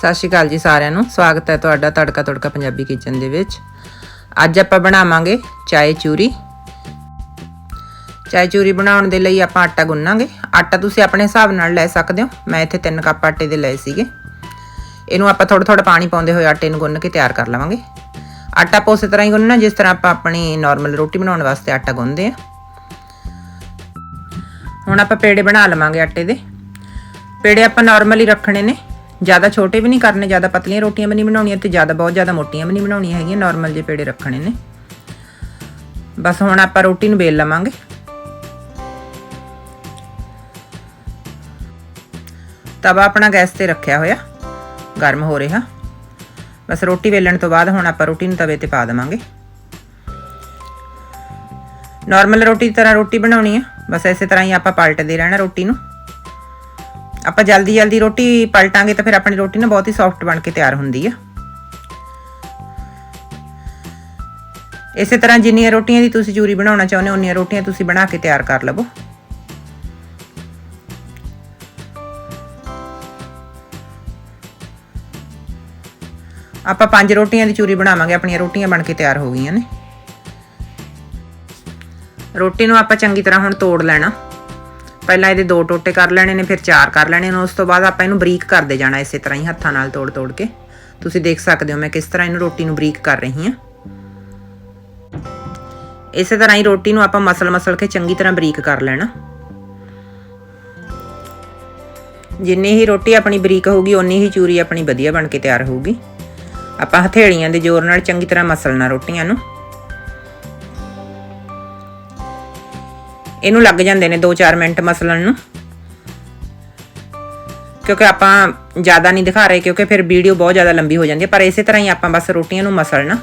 ਸਤਿ ਸ਼੍ਰੀ ਅਕਾਲ ਜੀ ਸਾਰਿਆਂ ਨੂੰ। ਸਵਾਗਤ ਹੈ ਤੁਹਾਡਾ ਤੜਕਾ ਤੜਕਾ ਪੰਜਾਬੀ ਕਿਚਨ ਦੇ ਵਿੱਚ। ਅੱਜ ਆਪਾਂ ਬਣਾਵਾਂਗੇ ਚਾਏ ਚੂਰੀ। ਚਾਏ ਚੂਰੀ ਬਣਾਉਣ ਦੇ ਲਈ ਆਪਾਂ ਆਟਾ ਗੁੰਨਾਂਗੇ। ਆਟਾ ਤੁਸੀਂ ਆਪਣੇ ਹਿਸਾਬ ਨਾਲ ਲੈ ਸਕਦੇ ਹੋ। ਮੈਂ ਇੱਥੇ 3 ਕੱਪ ਆਟੇ ਦੇ ਲਏ ਸੀਗੇ। ਇਹਨੂੰ ਆਪਾਂ ਥੋੜਾ ਥੋੜਾ ਪਾਣੀ ਪਾਉਂਦੇ ਹੋਏ ਆਟੇ ਨੂੰ ਗੁੰਨ ਕੇ ਤਿਆਰ ਕਰ ਲਵਾਂਗੇ। ਆਟਾ ਆਪਾਂ ਉਸੇ ਤਰ੍ਹਾਂ ਹੀ ਗੁੰਨਣਾ, ਜਿਸ ਤਰ੍ਹਾਂ ਆਪਾਂ ਆਪਣੀ ਨਾਰਮਲ ਰੋਟੀ ਬਣਾਉਣ ਵਾਸਤੇ ਆਟਾ ਗੁੰਨਦੇ ਆ ਹੁਣ ਆਪਾਂ ਪੇੜੇ ਬਣਾ ਲਵਾਂਗੇ ਆਟੇ ਦੇ। ਪੇੜੇ ਆਪਾਂ ਨਾਰਮਲੀ ਰੱਖਣੇ ਨੇ। ਜ਼ਿਆਦਾ ਛੋਟੇ ਵੀ ਨਹੀਂ ਕਰਨੇ, ਜ਼ਿਆਦਾ ਪਤਲੀਆਂ ਰੋਟੀਆਂ ਵੀ ਨਹੀਂ ਬਣਾਉਣੀਆਂ ਤੇ ਜ਼ਿਆਦਾ ਬਹੁਤ ਜ਼ਿਆਦਾ ਮੋਟੀਆਂ ਵੀ ਨਹੀਂ ਬਣਾਉਣੀਆਂ ਹੈਗੀਆਂ ਨਾਰਮਲ ਜਿਹੇ ਪੇੜੇ ਰੱਖਣੇ ਨੇ। ਬਸ ਹੁਣ ਆਪਾਂ ਰੋਟੀ ਨੂੰ ਵੇਲ ਲਵਾਂਗੇ। ਤਵਾ ਆਪਣਾ ਗੈਸ ਤੇ ਰੱਖਿਆ ਹੋਇਆ, ਗਰਮ ਹੋ ਰਿਹਾ। ਬਸ ਰੋਟੀ ਵੇਲਣ ਤੋਂ ਬਾਅਦ ਹੁਣ ਆਪਾਂ ਰੋਟੀ ਨੂੰ ਤਵੇ ਤੇ ਪਾ ਦੇਵਾਂਗੇ। ਨਾਰਮਲ ਰੋਟੀ ਦੀ ਤਰ੍ਹਾਂ ਰੋਟੀ ਬਣਾਉਣੀ ਆ, ਬਸ ਇਸੇ ਤਰ੍ਹਾਂ ਹੀ ਆਪਾਂ ਪਲਟਦੇ ਰਹਿਣਾ ਰੋਟੀ ਨੂੰ। ਆਪਾਂ ਜਲਦੀ ਜਲਦੀ ਰੋਟੀ ਪਲਟਾਂਗੇ ਤਾਂ ਫਿਰ ਆਪਣੀ ਰੋਟੀ ਨਾ ਬਹੁਤ ਹੀ ਸੌਫਟ ਬਣ ਕੇ ਤਿਆਰ ਹੁੰਦੀ ਆ। ਇਸੇ ਤਰ੍ਹਾਂ ਜਿੰਨੀਆਂ ਰੋਟੀਆਂ ਦੀ ਤੁਸੀਂ ਚੂਰੀ ਬਣਾਉਣਾ ਚਾਹੁੰਦੇ ਹੋ, ਉਨੀਆਂ ਰੋਟੀਆਂ ਤੁਸੀਂ ਬਣਾ ਕੇ ਤਿਆਰ ਕਰ ਲਵੋ। ਆਪਾਂ ਪੰਜ ਰੋਟੀਆਂ ਦੀ ਚੂਰੀ ਬਣਾਵਾਂਗੇ, ਆਪਣੀਆਂ ਰੋਟੀਆਂ ਬਣ ਕੇ ਤਿਆਰ ਹੋ ਗਈਆਂ ਨੇ। ਰੋਟੀ ਨੂੰ ਆਪਾਂ ਚੰਗੀ ਤਰ੍ਹਾਂ ਹੁਣ ਤੋੜ ਲੈਣਾ। ਪਹਿਲਾਂ ਇਹਦੇ ਦੋ ਟੋਟੇ ਕਰ ਲੈਣੇ ਨੇ, ਫਿਰ ਚਾਰ ਕਰ ਲੈਣੇ ਨੇ, ਉਸ ਤੋਂ ਬਾਅਦ ਆਪਾਂ ਇਹਨੂੰ ਬਰੀਕ ਕਰਦੇ ਜਾਣਾ ਇਸੇ ਤਰ੍ਹਾਂ ਹੀ ਹੱਥਾਂ ਨਾਲ ਤੋੜ ਤੋੜ ਕੇ। ਤੁਸੀਂ ਦੇਖ ਸਕਦੇ ਹੋ ਮੈਂ ਕਿਸ ਤਰ੍ਹਾਂ ਇਹਨੂੰ ਰੋਟੀ ਨੂੰ ਬਰੀਕ ਕਰ ਰਹੀ ਹਾਂ। ਇਸੇ ਤਰ੍ਹਾਂ ਹੀ ਰੋਟੀ ਨੂੰ ਆਪਾਂ ਮਸਲ ਮਸਲ ਕੇ ਚੰਗੀ ਤਰ੍ਹਾਂ ਬਰੀਕ ਕਰ ਲੈਣਾ। ਜਿੰਨੀ ਹੀ ਰੋਟੀ ਆਪਣੀ ਬਰੀਕ ਹੋਊਗੀ, ਓਨੀ ਹੀ ਚੂਰੀ ਆਪਣੀ ਵਧੀਆ ਬਣ ਕੇ ਤਿਆਰ ਹੋਊਗੀ। ਆਪਾਂ ਹਥੇਲੀਆਂ ਦੇ ਜ਼ੋਰ ਨਾਲ ਚੰਗੀ ਤਰ੍ਹਾਂ ਮਸਲਣਾ ਰੋਟੀਆਂ ਨੂੰ। ਇਹਨੂੰ ਲੱਗ ਜਾਂਦੇ ਨੇ 2-4 ਮਿੰਟ ਮਸਲਣ ਨੂੰ। ਕਿਉਂਕਿ ਆਪਾਂ ਜ਼ਿਆਦਾ ਨਹੀਂ ਦਿਖਾ ਰਹੇ, ਕਿਉਂਕਿ ਫਿਰ ਵੀਡੀਓ ਬਹੁਤ ਜ਼ਿਆਦਾ ਲੰਬੀ ਹੋ ਜਾਂਦੀ ਹੈ, ਪਰ ਇਸੇ ਤਰ੍ਹਾਂ ਹੀ ਆਪਾਂ ਬਸ ਰੋਟੀਆਂ ਨੂੰ ਮਸਲਣਾ।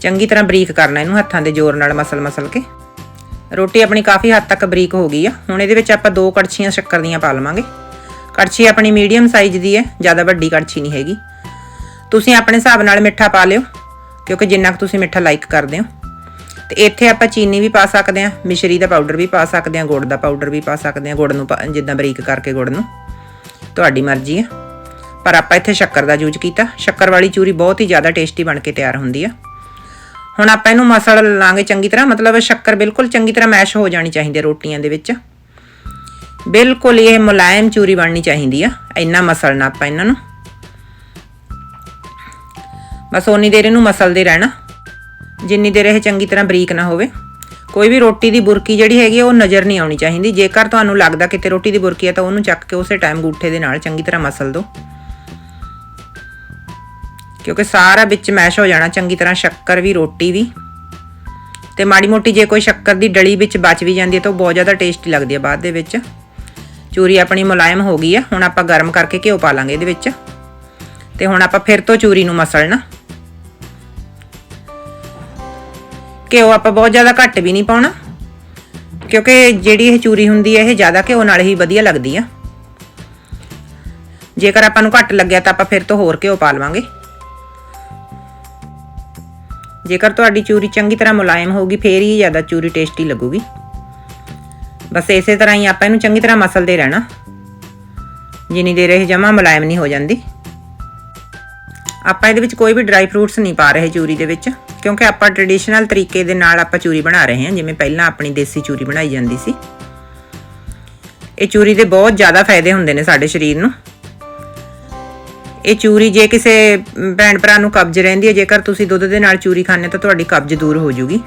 ਚੰਗੀ ਤਰ੍ਹਾਂ ਬਰੀਕ ਕਰਨਾ ਇਹਨੂੰ, ਹੱਥਾਂ ਦੇ ਜ਼ੋਰ ਨਾਲ ਮਸਲ ਮਸਲ ਕੇ। ਰੋਟੀ ਆਪਣੀ ਕਾਫੀ ਹੱਦ ਤੱਕ ਬਰੀਕ ਹੋ ਗਈ ਆ। ਹੁਣ ਇਹਦੇ ਵਿੱਚ ਆਪਾਂ ਦੋ ਕੜਛੀਆਂ ਸ਼ੱਕਰ ਦੀਆਂ ਪਾ ਲਵਾਂਗੇ। ਕੜਛੀ ਆਪਣੀ ਮੀਡੀਅਮ ਸਾਈਜ਼ ਦੀ ਹੈ, ਜ਼ਿਆਦਾ ਵੱਡੀ ਕੜਛੀ ਨਹੀਂ ਹੈਗੀ। ਤੁਸੀਂ ਆਪਣੇ ਹਿਸਾਬ ਨਾਲ ਮਿੱਠਾ ਪਾ ਲਿਓ, ਕਿਉਂਕਿ ਜਿੰਨਾ ਕੁ ਤੁਸੀਂ ਮਿੱਠਾ ਲਾਈਕ ਕਰਦੇ ਹੋ। ਤੇ ਇੱਥੇ ਆਪਾਂ ਚੀਨੀ ਵੀ ਪਾ ਸਕਦੇ ਹਾਂ, ਮਿਸ਼ਰੀ ਦਾ ਪਾਊਡਰ ਵੀ ਪਾ ਸਕਦੇ ਹਾਂ, ਗੁੜ ਦਾ ਪਾਊਡਰ ਵੀ ਪਾ ਸਕਦੇ ਹਾਂ, ਗੁੜ ਨੂੰ ਪਾ- ਜਿੱਦਾਂ ਬਰੀਕ ਕਰਕੇ ਗੁੜ ਨੂੰ। ਤੁਹਾਡੀ ਮਰਜ਼ੀ ਆ। ਪਰ ਆਪਾਂ ਇੱਥੇ ਸ਼ੱਕਰ ਦਾ ਯੂਜ਼ ਕੀਤਾ। ਸ਼ੱਕਰ ਵਾਲੀ ਚੂਰੀ ਬਹੁਤ ਹੀ ਜ਼ਿਆਦਾ ਟੇਸਟੀ ਬਣ ਕੇ ਤਿਆਰ ਹੁੰਦੀ ਆ। ਹੁਣ ਆਪਾਂ ਇਹਨੂੰ ਮਸਲ ਲਾਂਗੇ ਚੰਗੀ ਤਰ੍ਹਾਂ, ਮਤਲਬ ਸ਼ੱਕਰ ਬਿਲਕੁਲ ਚੰਗੀ ਤਰ੍ਹਾਂ ਮੈਸ਼ ਹੋ ਜਾਣੀ ਚਾਹੀਦੀ ਹੈ ਰੋਟੀਆਂ ਦੇ ਵਿੱਚ। ਬਿਲਕੁਲ ਇਹ ਮੁਲਾਇਮ ਚੂਰੀ ਬਣਨੀ ਚਾਹੀਦੀ ਆ। ਇੰਨਾ ਮਸਲਣਾ ਆਪਾਂ ਇਹਨਾਂ ਨੂੰ। ਬਸ ਓਨੀ ਦੇਰ ਇਹਨੂੰ ਮਸਲਦੇ ਰਹਿਣਾ। ਜਿੰਨੀ ਦੇਰ ਇਹ ਚੰਗੀ ਤਰ੍ਹਾਂ ਬਰੀਕ ਨਾ ਹੋਵੇ। ਕੋਈ ਵੀ ਰੋਟੀ ਦੀ ਬੁਰਕੀ ਜਿਹੜੀ ਹੈਗੀ ਆ, ਉਹ ਨਜ਼ਰ ਨਹੀਂ ਆਉਣੀ ਚਾਹੀਦੀ। ਜੇਕਰ ਤੁਹਾਨੂੰ ਲੱਗਦਾ ਕਿਤੇ ਰੋਟੀ ਦੀ ਬੁਰਕੀ ਹੈ ਤਾਂ ਉਹਨੂੰ ਚੱਕ ਕੇ ਉਸੇ ਟਾਈਮ ਗੂਠੇ ਦੇ ਨਾਲ ਚੰਗੀ ਤਰ੍ਹਾਂ ਮਸਲ ਦਿਓ। ਕਿਉਂਕਿ ਸਾਰਾ ਵਿੱਚ ਮੈਸ਼ ਹੋ ਜਾਣਾ ਚੰਗੀ ਤਰ੍ਹਾਂ ਸ਼ੱਕਰ ਵੀ ਰੋਟੀ ਵੀ। ਤੇ ਮਾੜੀ ਮੋਟੀ ਜੇ ਕੋਈ ਸ਼ੱਕਰ ਦੀ ਡਲੀ ਵਿੱਚ ਬਚ ਵੀ ਜਾਂਦੀ ਹੈ ਤਾਂ ਉਹ ਬਹੁਤ ਜ਼ਿਆਦਾ ਟੇਸਟੀ ਲੱਗਦੀ ਹੈ ਬਾਅਦ ਦੇ ਵਿੱਚ। ਚੂਰੀ ਆਪਣੀ ਮੁਲਾਇਮ ਹੋ ਗਈ ਹੈ ਹੁਣ ਆਪਾਂ ਗਰਮ ਕਰਕੇ ਘਿਓ ਪਾ ਲਾਂਗੇ ਇਹਦੇ ਵਿੱਚ। ਤੇ ਹੁਣ ਆਪਾਂ ਫਿਰ ਤੋਂ ਚੂਰੀ ਨੂੰ ਮਸਲਣਾ। ਘਿਓ ਆਪਾਂ ਬਹੁਤ ਜ਼ਿਆਦਾ ਘੱਟ ਵੀ ਨਹੀਂ ਪਾਉਣਾ। ਕਿਉਂਕਿ ਜਿਹੜੀ ਇਹ ਚੂਰੀ ਹੁੰਦੀ ਹੈ, ਇਹ ਜ਼ਿਆਦਾ ਘਿਓ ਨਾਲ ਹੀ ਵਧੀਆ ਲੱਗਦੀ ਆ। ਜੇਕਰ ਆਪਾਂ ਨੂੰ ਘੱਟ ਲੱਗਿਆ ਤਾਂ ਆਪਾਂ ਫਿਰ ਤੋਂ ਹੋਰ ਘਿਓ ਪਾ ਲਵਾਂਗੇ। ਜੇਕਰ ਤੁਹਾਡੀ ਚੂਰੀ ਚੰਗੀ ਤਰ੍ਹਾਂ ਮੁਲਾਇਮ ਹੋਊਗੀ, ਫੇਰ ਹੀ ਜ਼ਿਆਦਾ ਚੂਰੀ ਟੇਸਟੀ ਲੱਗੂਗੀ। ਬਸ ਇਸੇ ਤਰ੍ਹਾਂ ਹੀ ਆਪਾਂ ਇਹਨੂੰ ਚੰਗੀ ਤਰ੍ਹਾਂ ਮਸਲਦੇ ਰਹਿਣਾ। ਜਿੰਨੀ ਦੇਰ ਇਹ ਜਮਾ ਮੁਲਾਇਮ ਨਹੀਂ ਹੋ ਜਾਂਦੀ। ਆਪਾਂ ਇਹਦੇ ਵਿੱਚ ਕੋਈ ਵੀ ਡਰਾਈ ਫਰੂਟਸ ਨਹੀਂ ਪਾ ਰਹੇ ਚੂਰੀ ਦੇ ਵਿੱਚ। ਕਿਉਂਕਿ ਆਪਾਂ ਟ੍ਰੈਡੀਸ਼ਨਲ ਤਰੀਕੇ ਦੇ ਨਾਲ ਆਪਾਂ ਚੂਰੀ ਬਣਾ ਰਹੇ ਹਾਂ, ਜਿਵੇਂ ਪਹਿਲਾਂ ਆਪਣੀ ਦੇਸੀ ਚੂਰੀ ਬਣਾਈ ਜਾਂਦੀ ਸੀ। ਇਹ ਚੂਰੀ ਦੇ ਬਹੁਤ ਜ਼ਿਆਦਾ ਫਾਇਦੇ ਹੁੰਦੇ ਨੇ ਸਾਡੇ ਸਰੀਰ ਨੂੰ। ਇਹ ਚੂਰੀ ਜੇ ਕਿਸੇ ਭੈਣ ਭਰਾ ਨੂੰ ਕਬਜ਼ ਰਹਿੰਦੀ ਹੈ, ਜੇਕਰ ਤੁਸੀਂ ਦੁੱਧ ਦੇ ਨਾਲ ਚੂਰੀ ਖਾਂਦੇ ਤਾਂ ਤੁਹਾਡੀ ਕਬਜ਼ ਦੂਰ ਹੋ ਜੂਗੀ।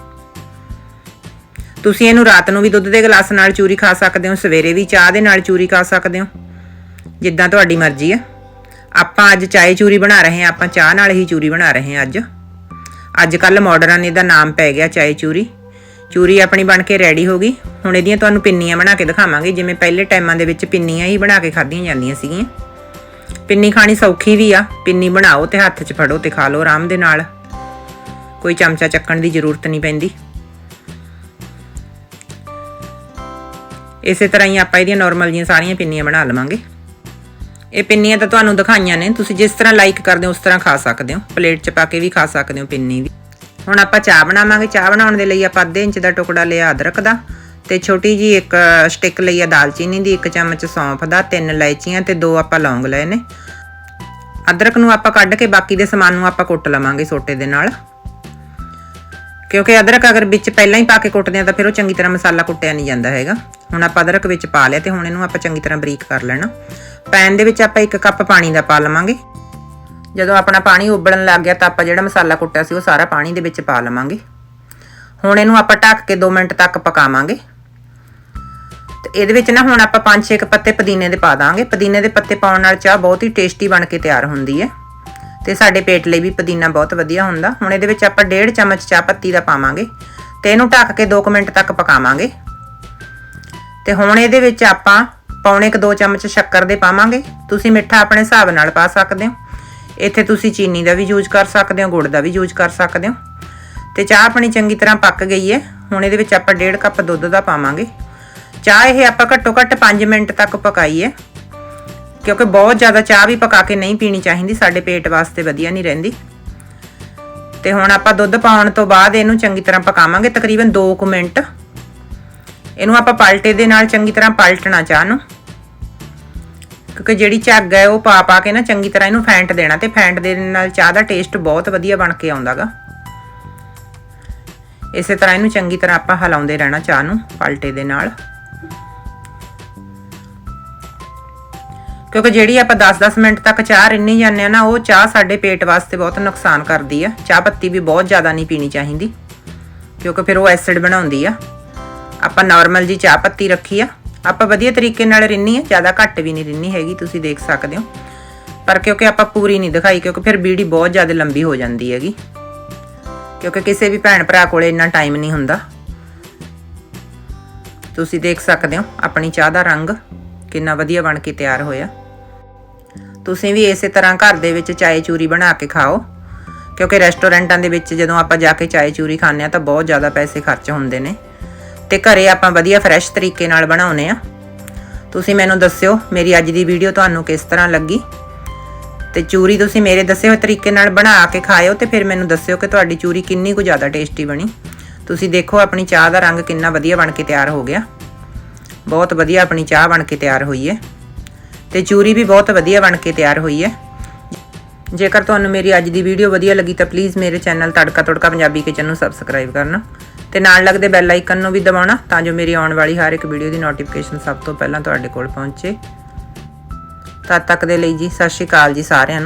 ਤੁਸੀਂ ਇਹਨੂੰ ਰਾਤ ਨੂੰ ਵੀ ਦੁੱਧ ਦੇ ਗਲਾਸ ਨਾਲ ਚੂਰੀ ਖਾ ਸਕਦੇ ਹੋ, ਸਵੇਰੇ ਵੀ ਚਾਹ ਦੇ ਨਾਲ ਚੂਰੀ ਖਾ ਸਕਦੇ ਹੋ, ਜਿੱਦਾਂ ਤੁਹਾਡੀ ਮਰਜ਼ੀ ਹੈ। ਆਪਾਂ ਅੱਜ ਚਾਏ ਚੂਰੀ ਬਣਾ ਰਹੇ ਹਾਂ, ਆਪਾਂ ਚਾਹ ਨਾਲ ਹੀ ਚੂਰੀ ਬਣਾ ਰਹੇ ਹਾਂ ਅੱਜ। ਅੱਜ ਕੱਲ ਮਾਡਰਨ ਇਹਦਾ ਨਾਮ ਪੈ ਗਿਆ ਚਾਏ ਚੂਰੀ। ਚੂਰੀ ਆਪਣੀ ਬਣ ਕੇ ਰੈਡੀ ਹੋ ਗਈ। ਹੁਣ ਇਹਦੀਆਂ ਤੁਹਾਨੂੰ ਪਿੰਨੀਆਂ ਬਣਾ ਕੇ ਦਿਖਾਵਾਂਗੇ, ਜਿਵੇਂ ਪਹਿਲੇ ਟਾਈਮਾਂ ਦੇ ਵਿੱਚ ਪਿੰਨੀਆਂ ਹੀ ਬਣਾ ਕੇ ਖਾਧੀਆਂ ਜਾਂਦੀਆਂ ਸੀਗੀਆਂ। ਪਿੰਨੀ ਖਾਣੀ ਸੌਖੀ ਵੀ ਆ। ਪਿੰਨੀ ਬਣਾਓ ਤੇ ਹੱਥ 'ਚ ਫੜੋ ਤੇ ਖਾ ਲਓ ਆਰਾਮ ਦੇ ਨਾਲ। ਕੋਈ ਚਮਚਾ ਚੱਕਣ ਦੀ ਜ਼ਰੂਰਤ ਨਹੀਂ ਪੈਂਦੀ। ਇਸੇ ਤਰ੍ਹਾਂ ਹੀ ਆਪਾਂ ਇਹਦੀਆਂ ਨਾਰਮਲ ਜੀਆਂ ਸਾਰੀਆਂ ਪਿੰਨੀਆਂ ਬਣਾ ਲਵਾਂਗੇ। ਇਹ ਪਿੰਨੀਆਂ ਤਾਂ ਤੁਹਾਨੂੰ ਦਿਖਾਈਆਂ ਨੇ। ਤੁਸੀਂ ਜਿਸ ਤਰ੍ਹਾਂ ਲਾਈਕ ਕਰਦੇ ਹੋ, ਉਸ ਤਰ੍ਹਾਂ ਖਾ ਸਕਦੇ ਹੋ। ਪਲੇਟ 'ਚ ਪਾ ਕੇ ਵੀ ਖਾ ਸਕਦੇ ਹੋ ਪਿੰਨੀ ਵੀ। ਹੁਣ ਆਪਾਂ ਚਾਹ ਬਣਾਵਾਂਗੇ। ਚਾਹ ਬਣਾਉਣ ਦੇ ਲਈ ਆਪਾਂ ਅੱਧੇ ਇੰਚ ਦਾ ਟੁਕੜਾ ਲਿਆ ਅਦਰਕ ਦਾ ਤੇ ਛੋਟੀ ਜੀ ਇੱਕ ਸਟਿਕ ਲਈ ਆ ਦਾਲਚੀਨੀ ਦੀ, ਇੱਕ ਚਮਚ ਸੌਂਫ ਦਾ, ਤਿੰਨ ਇਲਾਇਚੀਆਂ ਤੇ ਦੋ ਆਪਾਂ ਲੌਂਗ ਲਏ ਨੇ। ਅਦਰਕ ਨੂੰ ਆਪਾਂ ਕੱਢ ਕੇ ਬਾਕੀ ਦੇ ਸਮਾਨ ਨੂੰ ਆਪਾਂ ਕੁੱਟ ਲਵਾਂਗੇ ਸੋਟੇ ਦੇ ਨਾਲ। ਕਿਉਂਕਿ ਅਦਰਕ ਅਗਰ ਵਿੱਚ ਪਹਿਲਾਂ ਹੀ ਪਾ ਕੇ ਕੁੱਟਦੇ ਆ ਤਾਂ ਫਿਰ ਉਹ ਚੰਗੀ ਤਰ੍ਹਾਂ ਮਸਾਲਾ ਕੁੱਟਿਆ ਨਹੀਂ ਜਾਂਦਾ ਹੈਗਾ। ਹੁਣ ਆਪਾਂ ਅਦਰਕ ਵਿੱਚ ਪਾ ਲਿਆ ਤੇ ਹੁਣ ਇਹਨੂੰ ਆਪਾਂ ਚੰਗੀ ਤਰ੍ਹਾਂ ਬਰੀਕ ਕਰ ਲੈਣਾ। ਪੈਨ ਦੇ ਵਿੱਚ ਆਪਾਂ ਇੱਕ ਕੱਪ ਪਾਣੀ ਦਾ ਪਾ ਲਵਾਂਗੇ। ਜਦੋਂ ਆਪਣਾ ਪਾਣੀ ਉਬਲਣ ਲੱਗ ਗਿਆ ਤਾਂ ਆਪਾਂ ਜਿਹੜਾ ਮਸਾਲਾ ਕੁੱਟਿਆ ਸੀ ਉਹ ਸਾਰਾ ਪਾਣੀ ਦੇ ਵਿੱਚ ਪਾ ਲਵਾਂਗੇ। ਹੁਣ ਇਹਨੂੰ ਆਪਾਂ ਢੱਕ ਕੇ 2 ਮਿੰਟ ਤੱਕ ਪਕਾਵਾਂਗੇ। ਤੇ ਇਹਦੇ ਵਿੱਚ ਨਾ ਹੁਣ ਆਪਾਂ 5-6 ਪੱਤੇ ਪੁਦੀਨੇ ਦੇ ਪਾ ਦਾਂਗੇ। ਪੁਦੀਨੇ ਦੇ ਪੱਤੇ ਪਾਉਣ ਨਾਲ ਚਾਹ ਬਹੁਤ ਹੀ ਟੇਸਟੀ ਬਣ ਕੇ ਤਿਆਰ ਹੁੰਦੀ ਹੈ। ਤੇ ਸਾਡੇ ਪੇਟ ਲਈ ਵੀ ਪੁਦੀਨਾ ਬਹੁਤ ਵਧੀਆ ਹੁੰਦਾ। ਹੁਣ ਇਹਦੇ ਵਿੱਚ ਆਪਾਂ 1.5 ਚਮਚ ਚਾਹ ਪੱਤੀ ਦਾ ਪਾਵਾਂਗੇ। ਤੇ ਇਹਨੂੰ ਢੱਕ ਕੇ 2 ਮਿੰਟ ਤੱਕ ਪਕਾਵਾਂਗੇ। ਤੇ ਹੁਣ ਇਹਦੇ ਵਿੱਚ ਆਪਾਂ ਪੌਣੇ ਕ 2 ਚਮਚ ਸ਼ੱਕਰ ਦੇ ਪਾਵਾਂਗੇ। ਤੁਸੀਂ ਮਿੱਠਾ ਆਪਣੇ ਹਿਸਾਬ ਨਾਲ ਪਾ ਸਕਦੇ ਹੋ। ਇੱਥੇ ਤੁਸੀਂ ਚੀਨੀ ਦਾ ਵੀ ਯੂਜ਼ ਕਰ ਸਕਦੇ ਹੋ, ਗੁੜ ਦਾ ਵੀ ਯੂਜ਼ ਕਰ ਸਕਦੇ ਹੋ। ਤੇ ਚਾਹ ਆਪਣੀ ਚੰਗੀ ਤਰ੍ਹਾਂ ਪੱਕ ਗਈ ਹੈ। ਹੁਣ ਇਹਦੇ ਵਿੱਚ ਆਪਾਂ 1.5 ਕੱਪ ਦੁੱਧ ਦਾ ਪਾਵਾਂਗੇ। ਚਾਹ ਇਹ ਆਪਾਂ ਘੱਟੋ ਘੱਟ 5 ਮਿੰਟ ਤੱਕ ਪਕਾਈ ਹੈ। ਕਿਉਂਕਿ ਬਹੁਤ ਜ਼ਿਆਦਾ ਚਾਹ ਵੀ ਪਕਾ ਕੇ ਨਹੀਂ ਪੀਣੀ ਚਾਹੀਦੀ, ਸਾਡੇ ਪੇਟ ਵਾਸਤੇ ਵਧੀਆ ਨਹੀਂ ਰਹਿੰਦੀ। ਤੇ ਹੁਣ ਆਪਾਂ ਦੁੱਧ ਪਾਉਣ ਤੋਂ ਬਾਅਦ ਇਹਨੂੰ ਚੰਗੀ ਤਰ੍ਹਾਂ ਪਕਾਵਾਂਗੇ, ਤਕਰੀਬਨ 2 ਕੁ ਮਿੰਟ। ਇਹਨੂੰ ਆਪਾਂ ਪਲਟੇ ਦੇ ਨਾਲ ਚੰਗੀ ਤਰ੍ਹਾਂ ਪਲਟਣਾ ਚਾਹ ਨੂੰ। ਕਿਉਂਕਿ ਜਿਹੜੀ ਝੱਗ ਹੈ, ਉਹ ਪਾ ਪਾ ਕੇ ਨਾ ਚੰਗੀ ਤਰ੍ਹਾਂ ਇਹਨੂੰ ਫੈਂਟ ਦੇਣਾ ਤੇ ਫੈਂਟ ਦੇ ਨਾਲ ਚਾਹ ਦਾ ਟੇਸਟ ਬਹੁਤ ਵਧੀਆ ਬਣ ਕੇ ਆਉਂਦਾਗਾ। ਇਸੇ ਤਰ੍ਹਾਂ ਇਹਨੂੰ ਚੰਗੀ ਤਰ੍ਹਾਂ ਆਪਾਂ ਹਿਲਾਉਂਦੇ ਰਹਿਣਾ ਚਾਹ ਨੂੰ ਪਲਟੇ ਦੇ ਨਾਲ। ਕਿਉਂਕਿ ਜਿਹੜੀ ਆਪਾਂ 10-10 ਮਿੰਟ ਤੱਕ ਚਾਹ ਰਿੰਨੀ ਜਾਂਦੇ ਆ ਨਾ, ਉਹ ਚਾਹ ਸਾਡੇ ਪੇਟ ਵਾਸਤੇ ਬਹੁਤ ਨੁਕਸਾਨ ਕਰਦੀ ਆ। ਚਾਹ ਪੱਤੀ ਵੀ ਬਹੁਤ ਜ਼ਿਆਦਾ ਨਹੀਂ ਪੀਣੀ ਚਾਹੀਦੀ। ਕਿਉਂਕਿ ਫਿਰ ਉਹ ਐਸਿਡ ਬਣਾਉਂਦੀ ਆ। ਆਪਾਂ ਨਾਰਮਲ ਜੀ ਚਾਹ ਪੱਤੀ ਰੱਖੀ ਆ। ਆਪਾਂ ਵਧੀਆ ਤਰੀਕੇ ਨਾਲ ਰਿੰਨੀ ਆ, ਜ਼ਿਆਦਾ ਘੱਟ ਵੀ ਨਹੀਂ ਰਿੰਨੀ ਹੈਗੀ, ਤੁਸੀਂ ਦੇਖ ਸਕਦੇ ਹੋ। ਪਰ ਕਿਉਂਕਿ ਆਪਾਂ ਪੂਰੀ ਨਹੀਂ ਦਿਖਾਈ, ਕਿਉਂਕਿ ਫਿਰ ਬੀੜੀ ਬਹੁਤ ਜ਼ਿਆਦਾ ਲੰਬੀ ਹੋ ਜਾਂਦੀ ਹੈਗੀ। ਕਿਉਂਕਿ ਕਿਸੇ ਵੀ ਭੈਣ ਭਰਾ ਕੋਲੇ ਇੰਨਾ ਟਾਈਮ ਨਹੀਂ ਹੁੰਦਾ। ਤੁਸੀਂ ਦੇਖ ਸਕਦੇ ਹੋ, ਆਪਣੀ ਚਾਹ ਦਾ ਰੰਗ ਕਿੰਨਾ ਵਧੀਆ ਬਣ ਕੇ ਤਿਆਰ ਹੋਇਆ। ਤੁਸੀਂ ਵੀ ਇਸੇ ਤਰ੍ਹਾਂ ਘਰ ਦੇ ਵਿੱਚ ਚਾਏ ਚੂਰੀ ਬਣਾ ਕੇ ਖਾਓ। ਕਿਉਂਕਿ ਰੈਸਟੋਰੈਂਟਾਂ ਦੇ ਵਿੱਚ ਜਦੋਂ ਆਪਾਂ ਜਾ ਕੇ ਚਾਏ ਚੂਰੀ ਖਾਂਦੇ ਆ ਤਾਂ ਬਹੁਤ ਜ਼ਿਆਦਾ ਪੈਸੇ ਖਰਚ ਹੁੰਦੇ ਨੇ। ਤੇ ਘਰੇ ਆਪਾਂ ਵਧੀਆ ਫਰੈਸ਼ ਤਰੀਕੇ ਨਾਲ ਬਣਾਉਨੇ ਆ। ਤੁਸੀਂ ਮੈਨੂੰ ਦੱਸਿਓ ਮੇਰੀ ਅੱਜ ਦੀ ਵੀਡੀਓ ਤੁਹਾਨੂੰ ਕਿਸ ਤਰ੍ਹਾਂ ਲੱਗੀ। ਤੇ ਚੂਰੀ ਤੁਸੀਂ ਮੇਰੇ ਦੱਸੇ ਹੋਏ ਤਰੀਕੇ ਨਾਲ ਬਣਾ ਕੇ ਖਾਇਓ ਤੇ ਫਿਰ ਮੈਨੂੰ ਦੱਸਿਓ ਕਿ ਤੁਹਾਡੀ ਚੂਰੀ ਕਿੰਨੀ ਕੁ ਜ਼ਿਆਦਾ ਟੇਸਟੀ ਬਣੀ। ਤੁਸੀਂ ਦੇਖੋ ਆਪਣੀ ਚਾਹ ਦਾ ਰੰਗ ਕਿੰਨਾ ਵਧੀਆ ਬਣ ਕੇ ਤਿਆਰ ਹੋ ਗਿਆ। ਬਹੁਤ ਵਧੀਆ ਆਪਣੀ ਚਾਹ ਬਣ ਕੇ ਤਿਆਰ ਹੋਈ ਹੈ ਤੇ ਚੂਰੀ ਵੀ ਬਹੁਤ ਵਧੀਆ ਬਣ ਕੇ ਤਿਆਰ ਹੋਈ ਹੈ ਜੇਕਰ ਤੁਹਾਨੂੰ ਮੇਰੀ ਅੱਜ ਦੀ ਵੀਡੀਓ ਵਧੀਆ ਲੱਗੀ ਤਾਂ ਪਲੀਜ਼ ਮੇਰੇ ਚੈਨਲ ਤੜਕਾ ਤੜਕਾ ਪੰਜਾਬੀ ਕਿਚਨ ਨੂੰ ਸਬਸਕ੍ਰਾਈਬ ਕਰਨਾ। ਤੇ ਨਾਲ ਲੱਗਦੇ ਬੈਲ ਆਈਕਨ ਨੂੰ ਵੀ ਦਬਾਉਣਾ ਤਾਂ ਜੋ ਮੇਰੀ ਆਉਣ ਵਾਲੀ ਹਰ ਇੱਕ ਵੀਡੀਓ ਦੀ ਨੋਟੀਫਿਕੇਸ਼ਨ ਸਭ ਤੋਂ ਪਹਿਲਾਂ ਤੁਹਾਡੇ ਕੋਲ ਪਹੁੰਚੇ। ਤਦ ਤੱਕ ਦੇ ਲਈ ਜੀ, ਸਤਿ ਸ਼੍ਰੀ ਅਕਾਲ ਜੀ ਸਾਰਿਆਂ ਨੂੰ।